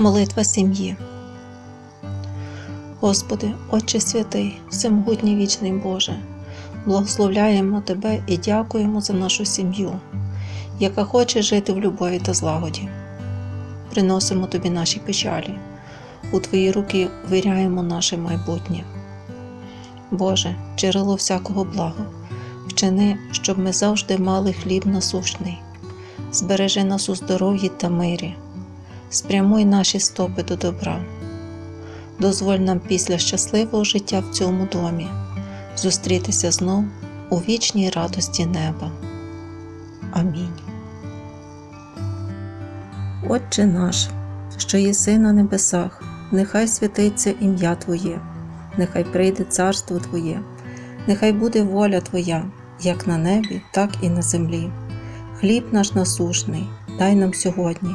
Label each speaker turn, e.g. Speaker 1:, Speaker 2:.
Speaker 1: Молитва сім'ї. Господи, Отче святий, всемогутній вічний Боже, благословляємо Тебе і дякуємо за нашу сім'ю, яка хоче жити в любові та злагоді. Приносимо Тобі наші печалі, у Твої руки виряємо наше майбутнє. Боже, джерело всякого блага, вчини, щоб ми завжди мали хліб насущний, збережи нас у здоров'ї та мирі спрямуй наші стопи до добра. Дозволь нам після щасливого життя в цьому домі зустрітися знов у вічній радості неба. Амінь. Отче наш, що єси на небесах, нехай святиться ім'я Твоє, нехай прийде царство Твоє, нехай буде воля Твоя, як на небі, так і на землі. Хліб наш насушний, дай нам сьогодні